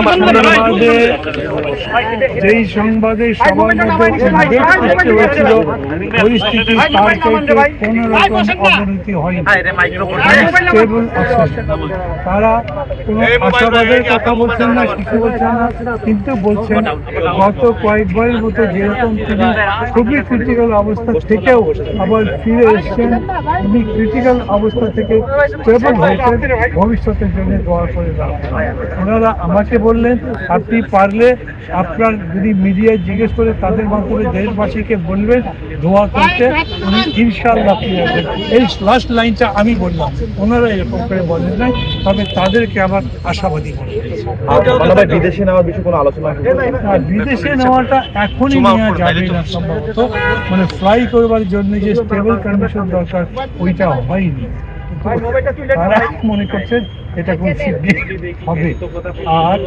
সংবাদে যেই সংবাদে সবার মধ্যে হয়েছিল পরিস্থিতি তার কোনো রকম অবনতি হয়নি। স্টেবল তারা কোনো আশাবাদের কথা বলছেন না কিছু বলছেন না কিন্তু বলছেন গত কয়েক কয়েকবারের মতো যেরকম তিনি খুবই ক্রিটিক্যাল অবস্থা থেকেও আবার ফিরে এসছেন তিনি ক্রিটিক্যাল অবস্থা থেকে স্টেবল হয়েছেন ভবিষ্যতের জন্য দোয়া করে ওনারা আমাকে বললেন আপনি পারলে আপনার যদি মিডিয়ায় জিজ্ঞেস করে তাদের মাধ্যমে দেশবাসীকে বলবেন দোয়া করতে উনি ইনশাল্লাহ ফিরে আসবেন। এই লাস্ট লাইনটা আমি বললাম। ওনারা এরকম করে বলেন নাই তবে তাদেরকে আমার আশাবাদী বলে বিদেশে নেওয়ার বিষয়ে কোনো আলোচনা বিদেশে নেওয়াটা এখনই নেওয়া যাবে না সম্ভবত। মানে ফ্লাই করবার জন্য যে স্টেবল কন্ডিশন দরকার ওইটা হয়নি। তারা মনে করছেন এটা খুব শিগগির হবে। আর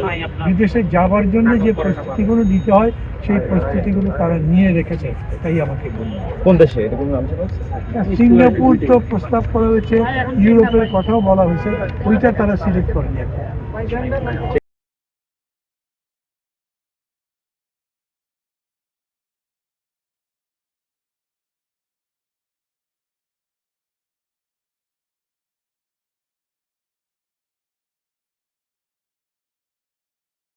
বিদেশে যাবার জন্য যে প্রস্তুতিগুলো দিতে হয় সেই প্রস্তুতিগুলো তারা নিয়ে রেখেছে। তাই আমাকে কোন দেশে? সিঙ্গাপুর তো প্রস্তাব করা হয়েছে। ইউরোপের কথাও বলা হয়েছে। ওইটা তারা সিলেক্ট করেনি।